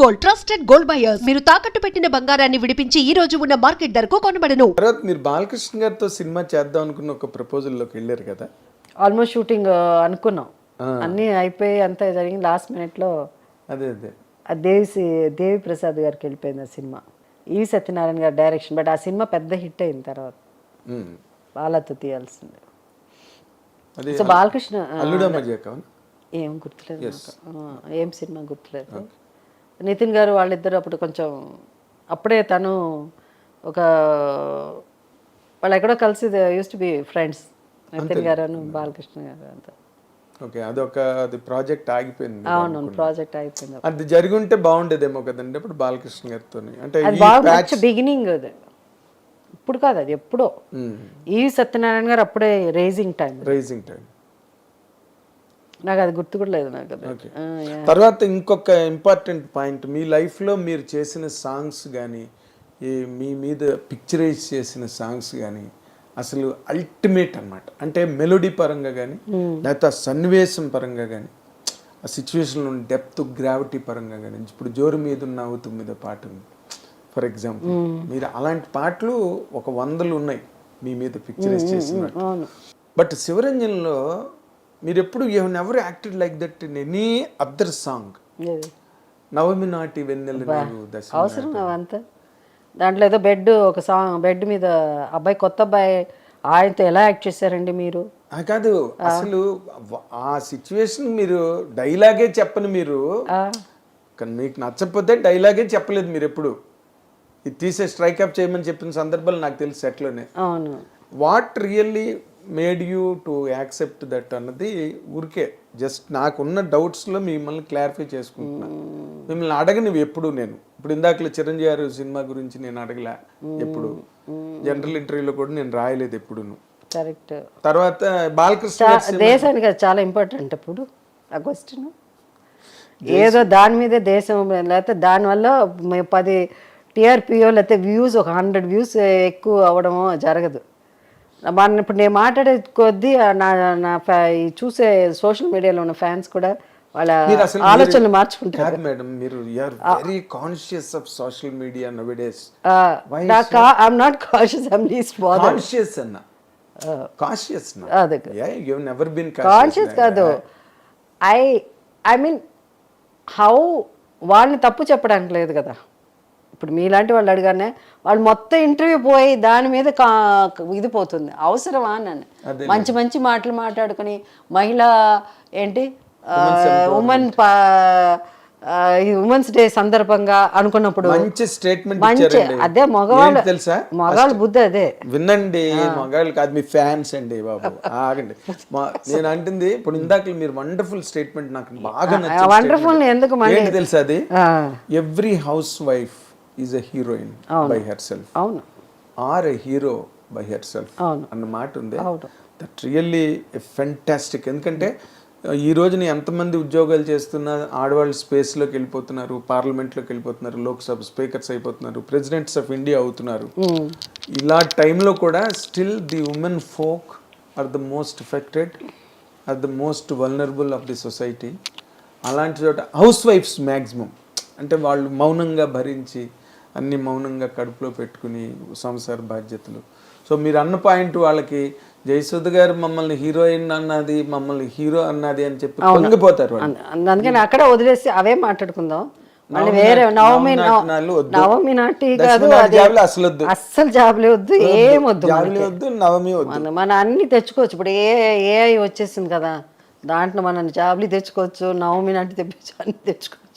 Gold trusted gold buyers మీరు తాకట్టు పెట్టిన బంగారాన్ని విడిపించి ఈ రోజు ఉన్న మార్కెట్ ధరకు కొనబడను. తర్వాత మీరు బాలకృష్ణ గారితో సినిమా చేద్దాం అనుకున్న ఒక ప్రపోజల్లోకి వెళ్ళారు కదా? ఆల్మోస్ట్ షూటింగ్ అనుకున్నాం. అన్నీ అయిపోయి అంతా జరిగింది. లాస్ట్ మినిట్లో అదే అదే. ఆ దేవి దేవి ప్రసాద్ గారికి వెళ్ళిపోయింది ఆ సినిమా. ఈ సత్యనారాయణ గారి డైరెక్షన్ బట్ ఆ సినిమా పెద్ద హిట్ అయిన తర్వాత. వాళ్ళతో తీయాల్సింది. అదే సో బాలకృష్ణ? ఏం గుర్తులేదు ఏం సినిమా గుర్తులేదు. నితిన్ గారు వాళ్ళిద్దరు అప్పుడు కొంచెం అప్పుడే తను ఒక వాళ్ళు ఎక్కడో కలిసి used to be friends Nitin గారు బాలకృష్ణ గారు అంతా. ఓకే అదొక అది ప్రాజెక్ట్ ఆగిపోయింది. అవును ప్రాజెక్ట్ అయిపోయింది అది జరిగి ఉంటే బాగుండేదేమో కదండి ఇప్పుడు బాలకృష్ణ గారితో అంటే బిగినింగ్ అది. ఇప్పుడు కాదు అది ఎప్పుడో. ఈ సత్యనారాయణ గారు అప్పుడే రేజింగ్ టైం రైజింగ్ టైం నాకు అది. గుర్తు కూడా లేదు నాకు. తర్వాత ఇంకొక ఇంపార్టెంట్ పాయింట్ మీ లైఫ్లో మీరు చేసిన సాంగ్స్ కానీ ఈ మీ మీద పిక్చరైజ్ చేసిన సాంగ్స్ కానీ అసలు అల్టిమేట్ అన్నమాట. అంటే మెలోడీ పరంగా కానీ లేకపోతే ఆ సన్నివేశం పరంగా కానీ ఆ సిచ్యువేషన్లో డెప్త్ గ్రావిటీ పరంగా కానీ ఇప్పుడు జోరు మీద ఉన్న అవుతు మీద పాట ఫర్ ఎగ్జాంపుల్ మీరు అలాంటి పాటలు ఒక వందలు ఉన్నాయి మీ మీద పిక్చరైజ్ చేసిన బట్ శివరంజన్లో మీరు ఎప్పుడు you never acted like that in any other song? Navami నాటి వెన్నెల అవసరం అవంతా దాంట్లో ఏదో బెడ్ ఒక సాంగ్ బెడ్ మీద అబ్బాయి కొత్త అబ్బాయి ఆయనతో ఎలా యాక్ట్ చేశారండి మీరు? కాదు అసలు ఆ సిచ్యువేషన్ మీరు డైలాగే చెప్పని మీరు. కానీ మీకు నచ్చకపోతే డైలాగే చెప్పలేదు మీరు ఎప్పుడు. ఇది తీసే స్ట్రైక్ అప్ చేయమని చెప్పిన సందర్భాలు నాకు తెలుసు సెట్లోనే. అవును. What really made you to accept that అన్నది ఊరికే. జస్ట్ నాకున్న డౌట్స్లో మిమ్మల్ని క్లారిఫై చేసుకుంటున్నా. మిమ్మల్ని అడగనివి ఎప్పుడు నేను. ఇప్పుడు ఇందాకలో చిరంజీవి గారు సినిమా గురించి నేను అడగలే ఎప్పుడు. జనరల్ ఇంటర్వ్యూలో కూడా నేను రాయలేదు ఎప్పుడును. కరెక్ట్ తర్వాత బాలకృష్ణ దేశానికి అది చాలా ఇంపార్టెంట్ అప్పుడు. ఆ క్వశ్చన్ ఏదో దాని మీదే దేశం లేకపోతే దానివల్ల పది టీఆర్పీఓ లేకపోతే వ్యూస్ ఒక హండ్రెడ్ వ్యూస్ ఎక్కువ అవ్వడమో జరగదు. మన ఇప్పుడు నేను మాట్లాడే కొద్దీ నా నా చూసే సోషల్ మీడియాలో ఉన్న ఫ్యాన్స్ కూడా వాళ్ళ ఆలోచనలు మీరు- మార్చుకుంటారు. మేడం మీరు are very conscious of social media nowadays నాకు I'm not cautious I'm least bother conscious అన్న. కాన్షియస్ అదే యూ నెవర్ బిన్ కాన్షియస్ కాదు. ఐ ఐ మీన్ హౌ వాళ్ళని తప్పు చెప్పడానికి లేదు కదా. ఇప్పుడు మీలాంటి వాళ్ళు అడగానే వాళ్ళు మొత్తం ఇంటర్వ్యూ పోయి దాని మీద ఇది పోతుంది. అవసరమా నన్ను. మంచి మంచి మాటలు మాట్లాడుకుని మహిళ ఏంటి? ఉమెన్ ఉమెన్స్ డే సందర్భంగా. అనుకున్నప్పుడు మంచి స్టేట్మెంట్ మంచి అదే మగవాళ్ళు తెలుసా? మగవాళ్ళ బుద్ధి అదే. వినండి మగాళ్ళు కాదు మీ ఫ్యాన్స్ అండి బాబు. ఆగండి. నేను అంటుంది ఇప్పుడు ఇందాక మీరు వండర్ఫుల్ స్టేట్మెంట్ నాకు బాగా statement. ఎందుకు తెలుసా అది? Every housewife is a heroine by herself అవును. Or a hero by herself అవును. అన్న మాట ఉంది. దట్ రియల్లీ ఫెంటాస్టిక్ ఎందుకంటే ఈ రోజున ఎంతమంది ఉద్యోగాలు చేస్తున్న ఆడవాళ్ళు స్పేస్లోకి వెళ్ళిపోతున్నారు పార్లమెంట్లోకి వెళ్ళిపోతున్నారు లోక్సభ స్పీకర్స్ అయిపోతున్నారు ప్రెసిడెంట్స్ ఆఫ్ ఇండియా అవుతున్నారు. ఇలా టైంలో కూడా still the women folk are the most affected are the most vulnerable of the society అలాంటి చోట హౌస్ వైఫ్స్ మ్యాక్సిమం అంటే వాళ్ళు మౌనంగా భరించి అన్ని మౌనంగా కడుపులో పెట్టుకుని సంసార బాధ్యతలు. సో మీరు అన్న పాయింట్ వాళ్ళకి జయసుధ గారు మమ్మల్ని హీరోయిన్ అన్నది మమ్మల్ని హీరో అన్నది అని చెప్పి పొంగిపోతారు అందుకని అక్కడ వదిలేసి అవే మాట్లాడుకుందాం. మళ్ళీ వేరే నవమి. నవమి నాటి కాదు అసలు. అస్సలు జాబులే వద్దు ఏం వద్దు నవమి వద్దు. మన మన అన్ని తెచ్చుకోవచ్చు. ఇప్పుడు ఏ ఏఐ వచ్చేసింది కదా దాంట్లో మనం జాబులు తెచ్చుకోవచ్చు నవమి నాటి తెప్పించు అన్ని తెచ్చుకోవచ్చు